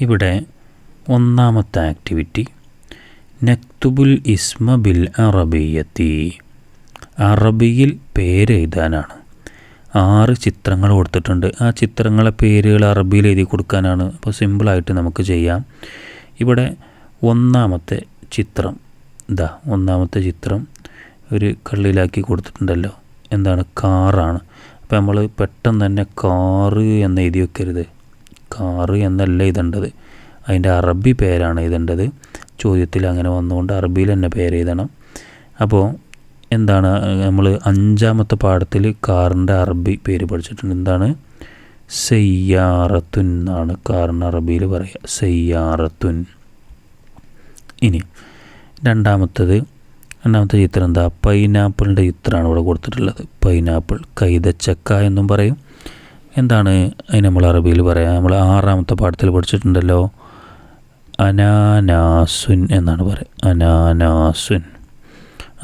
ഇവിടെ ഒന്നാമത്തെ ആക്ടിവിറ്റി നക്തുബുൽ ഇസ്മ ബിൽ അറബിയത്തി. അറബിയിൽ പേര് എഴുതാനാണ് ആറ് ചിത്രങ്ങൾ കൊടുത്തിട്ടുണ്ട്. ആ ചിത്രങ്ങളെ പേരുകൾ അറബിയിൽ എഴുതി കൊടുക്കാനാണ്. അപ്പോൾ സിമ്പിളായിട്ട് നമുക്ക് ചെയ്യാം. ഇവിടെ ഒന്നാമത്തെ ചിത്രം. ഇതാ ഒന്നാമത്തെ ചിത്രം ഒരു കള്ളിലാക്കി കൊടുത്തിട്ടുണ്ടല്ലോ. എന്താണ്? കാറാണ്. അപ്പോൾ നമ്മൾ പെട്ടെന്ന് തന്നെ കാറ് എന്ന് എഴുതി വെക്കരുത്. കാറ് എന്നല്ല എഴുതേണ്ടത് അതിന്റെ അറബി പേരാണ് എഴുതേണ്ടത് ചോദ്യത്തിൽ അങ്ങനെ വന്നുകൊണ്ട് അറബിയിൽ തന്നെ പേര് എഴുതണം. അപ്പോൾ എന്താണ് നമ്മൾ അഞ്ചാമത്തെ പാഠത്തിൽ കാറിന്റെ അറബി പേര് പഠിച്ചിട്ടുണ്ട്. എന്താണ്? സെയ്യാറത്തുൻ എന്നാണ് കാറിന് അറബിയിൽ പറയുക. സെയ്യാറത്തുൻ. ഇനി രണ്ടാമത്തത് രണ്ടാമത്തെ ചിത്രം എന്താ? പൈനാപ്പിളിന്റെ ചിത്രമാണ് ഇവിടെ കൊടുത്തിട്ടുള്ളത്. പൈനാപ്പിൾ കൈതച്ചക്ക എന്നും പറയും. എന്താണ് അതിന് നമ്മൾ അറബിയിൽ പറയാം? നമ്മൾ ആറാമത്തെ പാഠത്തിൽ പഠിച്ചിട്ടുണ്ടല്ലോ. അനാനാസുൻ എന്നാണ് പറയുക അനാനാസുൻ.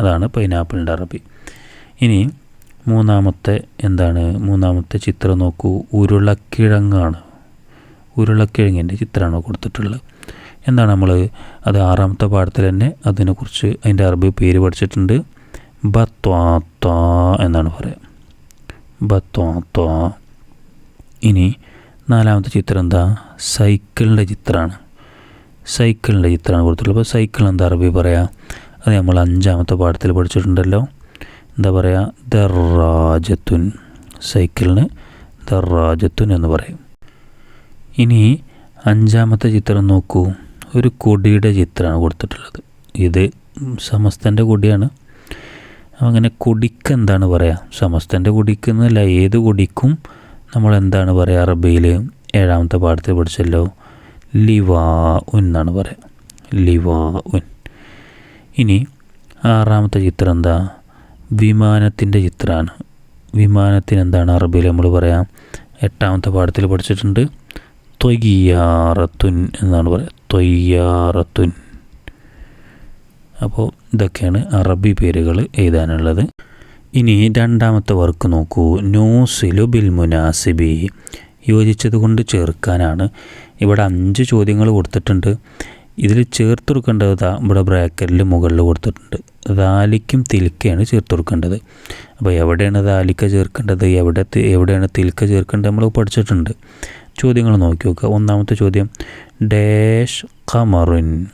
അതാണ് പൈനാപ്പിളിന്റെ അറബി. ഇനി മൂന്നാമത്തെ എന്താണ്? മൂന്നാമത്തെ ചിത്രം നോക്കൂ. ഉരുളക്കിഴങ്ങാണ്. ഉരുളക്കിഴങ്ങിന്റെ ചിത്രമാണ് കൊടുത്തിട്ടുള്ളത്. എന്താണ് നമ്മൾ അത് ആറാമത്തെ പാഠത്തിൽ തന്നെ അതിനെക്കുറിച്ച് അതിന്റെ അറബി പേര് പഠിച്ചിട്ടുണ്ട്. ബത്വാത്വാ എന്നാണ് പറയുക ബത്വാത്ത. ഇനി നാലാമത്തെ ചിത്രം എന്താ? സൈക്കിളിന്റെ ചിത്രമാണ്. സൈക്കിളിന്റെ ചിത്രമാണ് കൊടുത്തിട്ടുള്ളത്. അപ്പോൾ സൈക്കിൾ എന്താ അറബി പറയാം? അത് നമ്മൾ അഞ്ചാമത്തെ പാഠത്തിൽ പഠിച്ചിട്ടുണ്ടല്ലോ. എന്താ പറയുക ദറാജത്തുൻ സൈക്കിളിന് ദറാജത്തുൻ എന്ന് പറയും. ഇനി അഞ്ചാമത്തെ ചിത്രം നോക്കൂ. ഒരു കൊടിയുടെ ചിത്രമാണ് കൊടുത്തിട്ടുള്ളത്. ഇത് സമസ്തന്റെ കൊടിയാണ്. അങ്ങനെ കൊടിക്ക് എന്താണ് പറയുക സമസ്തന്റെ കൊടിക്ക് എന്നല്ല ഏത് കൊടിക്കും നമ്മൾ എന്താണ് പറയുക അറബിയിൽ ഏഴാമത്തെ പാഠത്തിൽ പഠിച്ചല്ലോ? ലിവാ ഉൻ എന്നാണ് പറയുക ലിവാ ഉൻ. ഇനി ആറാമത്തെ ചിത്രം എന്താ? വിമാനത്തിന്റെ ചിത്രമാണ് വിമാനത്തിന് എന്താണ് അറബിയിൽ നമ്മൾ പറയാം? എട്ടാമത്തെ പാഠത്തിൽ പഠിച്ചിട്ടുണ്ട്. തൊയ്യാറത്തുൻ എന്നാണ് പറയുക തൊയ്യാറത്തുൻ. അപ്പോൾ ഇതൊക്കെയാണ് അറബി പേരുകൾ എഴുതാനുള്ളത്. ഇനി രണ്ടാമത്തെ വർക്ക് നോക്കൂ. നൂസിലു ബിൽ മുനാസിബി. യോജിച്ചത് കൊണ്ട് ചേർക്കാനാണ്. ഇവിടെ അഞ്ച് ചോദ്യങ്ങൾ കൊടുത്തിട്ടുണ്ട്. ഇതിൽ ചേർത്ത് കൊടുക്കേണ്ടത് ഇവിടെ ബ്രാക്കറ്റിൽ മുകളിൽ കൊടുത്തിട്ടുണ്ട്. ദാലിക്കും തിൽക്കയാണ് ചേർത്ത് കൊടുക്കേണ്ടത് അപ്പോൾ എവിടെയാണ് ദാലിക്ക ചേർക്കേണ്ടത്? എവിടെ എവിടെയാണ് തിൽക്ക ചേർക്കേണ്ടത്? നമ്മൾ പഠിച്ചിട്ടുണ്ട്. ചോദ്യങ്ങൾ നോക്കി നോക്കുക. ഒന്നാമത്തെ ചോദ്യം ഡാഷ് ഖമറുൻ.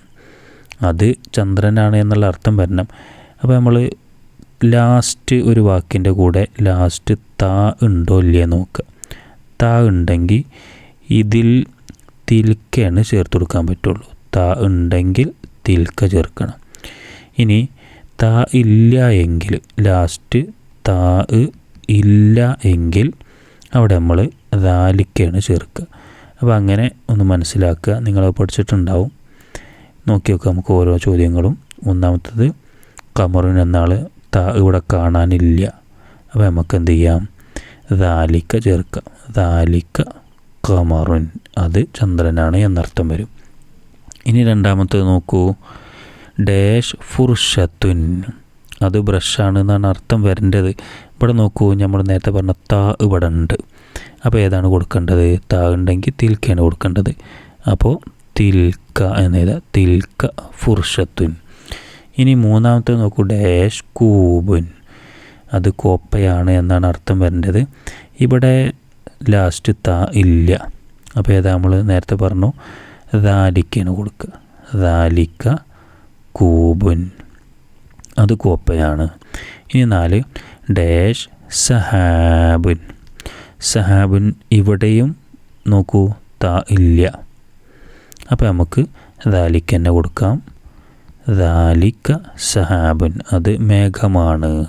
അത് ചന്ദ്രനാണ് എന്നുള്ള അർത്ഥം വരണം. അപ്പോൾ നമ്മൾ ലാസ്റ്റ് ഒരു വാക്കിന്റെ കൂടെ ലാസ്റ്റ് താ ഉണ്ടോ ഇല്ലേ നോക്കുക. താ ഉണ്ടെങ്കിൽ ഇതിൽ തിൽക്കയാണ് ചേർത്ത് കൊടുക്കാൻ പറ്റുള്ളൂ. താ ഉണ്ടെങ്കിൽ തിൽക്ക ചേർക്കണം. ഇനി താ ഇല്ല എങ്കിൽ ലാസ്റ്റ് താ ഇല്ല എങ്കിൽ അവിടെ നമ്മൾ ദാലിക്കയാണ് ചേർക്കുക. അപ്പോൾ അങ്ങനെ ഒന്ന് മനസ്സിലാക്കുക. നിങ്ങൾ പഠിച്ചിട്ടുണ്ടാവും. നോക്കി നോക്കുക നമുക്ക് ഓരോ ചോദ്യങ്ങളും. ഒന്നാമത്തത് കമറിൻ എന്നാൾ താ ഇവിടെ കാണാനില്ല. അപ്പോൾ നമുക്ക് എന്ത് ചെയ്യാം ദാലിക്ക ചേർക്കാം. ദാലിക്ക കമറുൻ അത് ചന്ദ്രനാണ് എന്നർത്ഥം വരും. ഇനി രണ്ടാമത്തേത് നോക്കൂ. ഡാഷ് ഫുർഷത്തുൻ. അത് ബ്രഷാണ് എന്നാണ് അർത്ഥം വരേണ്ടത്. ഇവിടെ നോക്കൂ നമ്മൾ നേരത്തെ പറഞ്ഞ താ ഇവിടെ ഉണ്ട്. അപ്പോൾ ഏതാണ് കൊടുക്കേണ്ടത്? താ ഉണ്ടെങ്കിൽ തിൽക്കയാണ് കൊടുക്കേണ്ടത്. അപ്പോൾ തിൽക്ക എന്നെഴുതാം തിൽക്ക ഫുർഷത്തുൻ. ഇനി മൂന്നാമത്തെ നോക്കൂ ഡാഷ് കൂബുൻ. അത് കോപ്പയാണ് എന്നാണ് അർത്ഥം വരേണ്ടത്. ഇവിടെ ലാസ്റ്റ് ത ഇല്ല. അപ്പോൾ ഏതാ നമ്മൾ നേരത്തെ പറഞ്ഞു? ദാലിക്കന് കൊടുക്കുക ദാലിക്ക കൂബുൻ. അത് കോപ്പയാണ്. ഇനി നാല് ഡാഷ് സഹാബുൻ. സഹാബുൻ ഇവിടെയും നോക്കൂ ത ഇല്ല. അപ്പോൾ നമുക്ക് ദാലിക്കന്നെ കൊടുക്കാം. ദാലിക്ക സഹാബുൻ അത് മേഘമാണ്.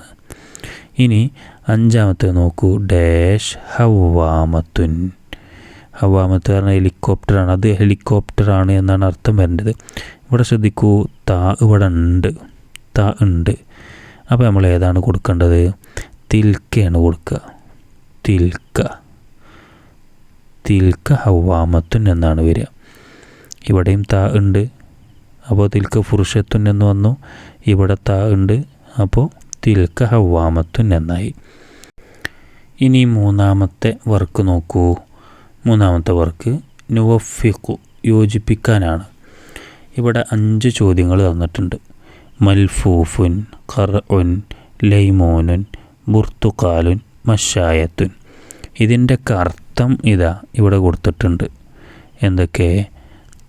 ഇനി അഞ്ചാമത്തെ നോക്കൂ. ഡാഷ് ഹവാമത്തുൻ ഹവാമത്ത് പറഞ്ഞാൽ ഹെലികോപ്റ്ററാണ്. അത് ഹെലികോപ്റ്ററാണ് എന്നാണ് അർത്ഥം വരേണ്ടത് ഇവിടെ ശ്രദ്ധിക്കൂ. താ ഇവിടെ ഉണ്ട്. താ ഉണ്ട്. അപ്പോൾ നമ്മൾ ഏതാണ് കൊടുക്കേണ്ടത്? തിൽക്കയാണ് കൊടുക്കുക. തിൽക്ക. തിൽക്ക ഹവാമത്തുൻ എന്നാണ് വരിക. ഇവിടെയും താ ഉണ്ട്. അപ്പോൾ തിൽക്ക ഫുർഷത്തുൻ എന്ന് വന്നു. ഇവിടെ താ ഉണ്ട്. അപ്പോൾ തിൽക്ക ഹവാമത്തുൻ എന്നായി. ഇനി മൂന്നാമത്തെ വർക്ക് നോക്കൂ. മൂന്നാമത്തെ വർക്ക് നുവഫിഖു യോജിപ്പിക്കാനാണ്. ഇവിടെ അഞ്ച് ചോദ്യങ്ങൾ തന്നിട്ടുണ്ട്. മൽഫൂഫുൻ ഖർഉൻ ലൈമോനുൻ ബുർത്തുക്കാലുൻ മഷായത്തുൻ. ഇതിന്റെയൊക്കെ അർത്ഥം ഇതാ ഇവിടെ കൊടുത്തിട്ടുണ്ട്. എന്തൊക്കെ?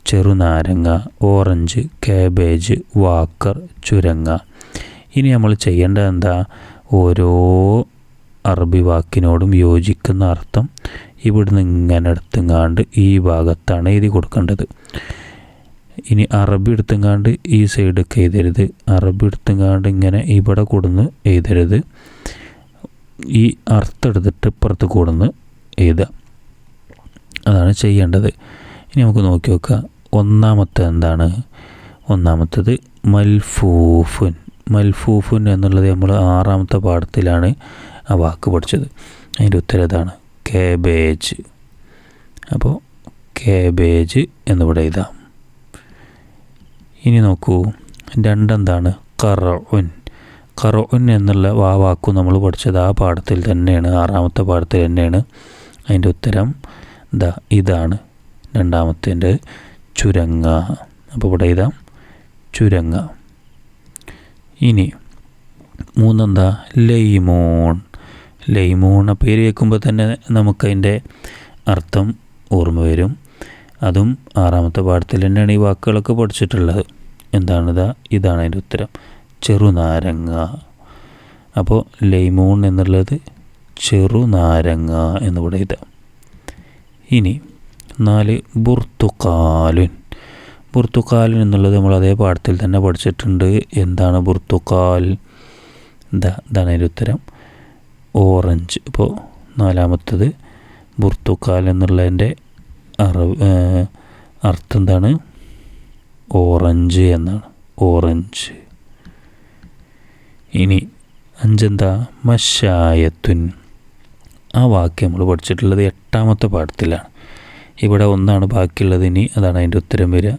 ചെറുനാരങ്ങ ഓറഞ്ച് കാബേജ് വാക്കർ ചുരങ്ങ. ഇനി നമ്മൾ ചെയ്യേണ്ടത് എന്താ? ഓരോ അറബി വാക്കിനോടും യോജിക്കുന്ന അർത്ഥം ഇവിടുന്ന് ഇങ്ങനെ എടുത്തുങ്ങാണ്ട് ഈ ഭാഗത്താണ് എഴുതി കൊടുക്കേണ്ടത്. ഇനി അറബി എടുത്തുങ്ങാണ്ട് ഈ സൈഡൊക്കെ എഴുതരുത്. അറബി എടുത്തുങ്ങാണ്ട് ഇങ്ങനെ ഇവിടെ കൊടുന്ന് എഴുതരുത്. ഈ അർത്ഥം എടുത്തിട്ട് ഇപ്പുറത്ത് കൊടുന്ന് എഴുതുക. അതാണ് ചെയ്യേണ്ടത്. ഇനി നമുക്ക് നോക്കി നോക്കാം. ഒന്നാമത്തെ എന്താണ്? ഒന്നാമത്തത് മൽഫൂഫുൻ. മൽഫൂഫുൻ എന്നുള്ളത് നമ്മൾ ആറാമത്തെ പാഠത്തിലാണ് ആ വാക്ക് പഠിച്ചത്. അതിന്റെ ഉത്തരം ഇതാണ് കേബേജ്. അപ്പോൾ കേബേജ് എന്നിവിടെ എഴുതാം. ഇനി നോക്കൂ രണ്ടെന്താണ്? കറഉൻ കറഉൻ എന്നുള്ള ആ വാക്കു നമ്മൾ പഠിച്ചത് ആ പാഠത്തിൽ തന്നെയാണ് ആറാമത്തെ പാഠത്തിൽ തന്നെയാണ്. അതിന്റെ ഉത്തരം ദ ഇതാണ്. രണ്ടാമത്തേന്റെ ചുരങ്ങ. അപ്പോൾ ഇവിടെ ഇതാം ചുരങ്ങ. ഇനി മൂന്നെന്താ? ലൈമോൺ. ലൈമോൺ ആ പേര് കേൾക്കുമ്പോൾ തന്നെ നമുക്കതിന്റെ അർത്ഥം ഓർമ്മ വരും. അതും ആറാമത്തെ പാഠത്തിൽ തന്നെയാണ് ഈ വാക്കുകളൊക്കെ പഠിച്ചിട്ടുള്ളത്. എന്താണിതാ? ഇതാണ് അതിന്റെ ഉത്തരം. ചെറുനാരങ്ങ. അപ്പോൾ ലൈമോൺ എന്നുള്ളത് ചെറുനാരങ്ങ എന്നിവിടെ ഇതാ ഇനി നാല് ബുർത്തുക്കാലുൻ ബുർത്തുക്കാലിൻ എന്നുള്ളത് നമ്മൾ അതേ പാഠത്തിൽ തന്നെ പഠിച്ചിട്ടുണ്ട്. എന്താണ് ബുർത്തുക്കാൽ ഇതാണ് അതിന്റെ ഉത്തരം. ഓറഞ്ച്. ഇപ്പോൾ നാലാമത്തത് ബുർത്തുക്കാൽ എന്നുള്ളതിന്റെ അർത്ഥം എന്താണ്? ഓറഞ്ച് എന്നാണ്. ഓറഞ്ച്. ഇനി അഞ്ചെന്താ? മഷായത്തുൻ. ആ വാക്യം നമ്മൾ പഠിച്ചിട്ടുള്ളത് എട്ടാമത്തെ പാഠത്തിലാണ്. ഇവിടെ ഒന്നാണ് ബാക്കിയുള്ളത് ഇനി. അതാണ് അതിന്റെ ഉത്തരം വരിക.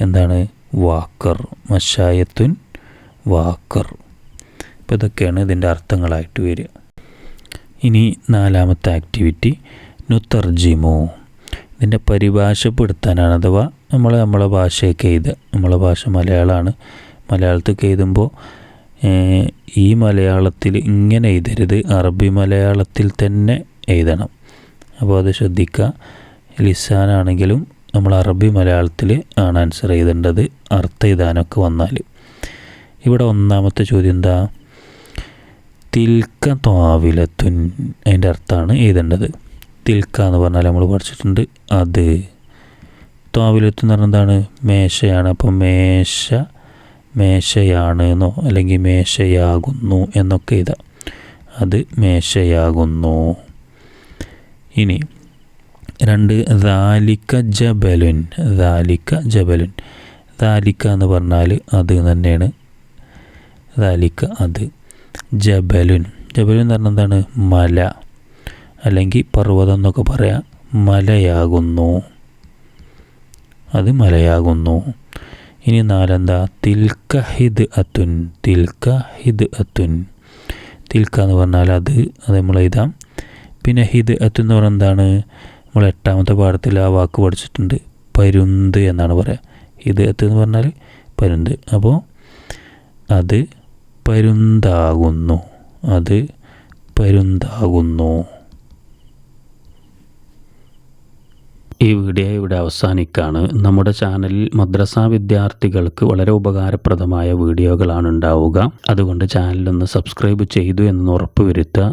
എന്താണ്? വാക്കർ. മഷായത്തുൻ വാക്കർ. അപ്പോൾ ഇതൊക്കെയാണ് ഇതിന്റെ അർത്ഥങ്ങളായിട്ട് വരിക. ഇനി നാലാമത്തെ ആക്ടിവിറ്റി. നുത്തർജിമോ. ഇതിന്റെ പരിഭാഷപ്പെടുത്താനാണ് അഥവാ നമ്മൾ നമ്മളെ ഭാഷയൊക്കെ എഴുതുക. നമ്മളെ ഭാഷ മലയാളമാണ്. മലയാളത്തിൽ എഴുതുമ്പോൾ ഈ മലയാളത്തിൽ ഇങ്ങനെ എഴുതരുത്. അറബി മലയാളത്തിൽ തന്നെ എഴുതണം. അപ്പോൾ അത് ശ്രദ്ധിക്കുക. ലിസാനാണെങ്കിലും നമ്മൾ അറബി മലയാളത്തിൽ ആണ് ആൻസർ ചെയ്തേണ്ടത്. അർത്ഥ ഇതാനൊക്കെ വന്നാൽ. ഇവിടെ ഒന്നാമത്തെ ചോദ്യം എന്താ? തിൽക്ക ത്വാവിലത്തുൻ അതിന്റെ അർത്ഥമാണ് എഴുതേണ്ടത്. തിൽക്ക എന്ന് പറഞ്ഞാൽ നമ്മൾ പഠിച്ചിട്ടുണ്ട് അത്. ത്വാവിലത്ത് എന്ന് പറഞ്ഞാൽ എന്താണ്? മേശയാണ്. അപ്പം മേശ മേശയാണ് എന്നോ അല്ലെങ്കിൽ മേശയാകുന്നു എന്നൊക്കെ എഴുതാം. അത് മേശയാകുന്നു. ഇനി രണ്ട് ദാലിക്ക ജബലുൻ ദാലിക്ക ജബലുൻ. ദാലിക്ക എന്ന് പറഞ്ഞാൽ അത് തന്നെയാണ്. ദാലിക്ക അത്. ജബലുൻ. ജബലുൻ എന്ന് പറഞ്ഞാൽ എന്താണ്? മല. അല്ലെങ്കിൽ പർവതം എന്നൊക്കെ പറയാം. മലയാകുന്നു. അത് മലയാകുന്നു. ഇനി നാലെന്താ? തിൽക്ക ഹിദ് അത്തുൻ. തിൽക്ക ഹിദ് അത്തുൻ. തിൽക്ക എന്ന് പറഞ്ഞാൽ അത് അത് നമ്മൾ എഴുതാം. പിന്നെ ഹിദ് അത്ത് എന്ന് പറഞ്ഞാൽ എന്താണ്? നമ്മൾ എട്ടാമത്തെ പാഠത്തിൽ ആ വാക്ക് പഠിച്ചിട്ടുണ്ട്. പരുന്ത് എന്നാണ് പറയുക ഇത് എന്ന് പറഞ്ഞാൽ പരുന്ത്. അപ്പോൾ അത് പരുന്താകുന്നു. അത് പരുന്താകുന്നു. ഈ വീഡിയോ ഇവിടെ അവസാനിക്കുകയാണ് നമ്മുടെ ചാനലിൽ മദ്രസ വിദ്യാർത്ഥികൾക്ക് വളരെ ഉപകാരപ്രദമായ വീഡിയോകളാണ് ഉണ്ടാവുക. അതുകൊണ്ട് ചാനലൊന്ന് സബ്സ്ക്രൈബ് ചെയ്തു എന്ന് ഉറപ്പുവരുത്തുക.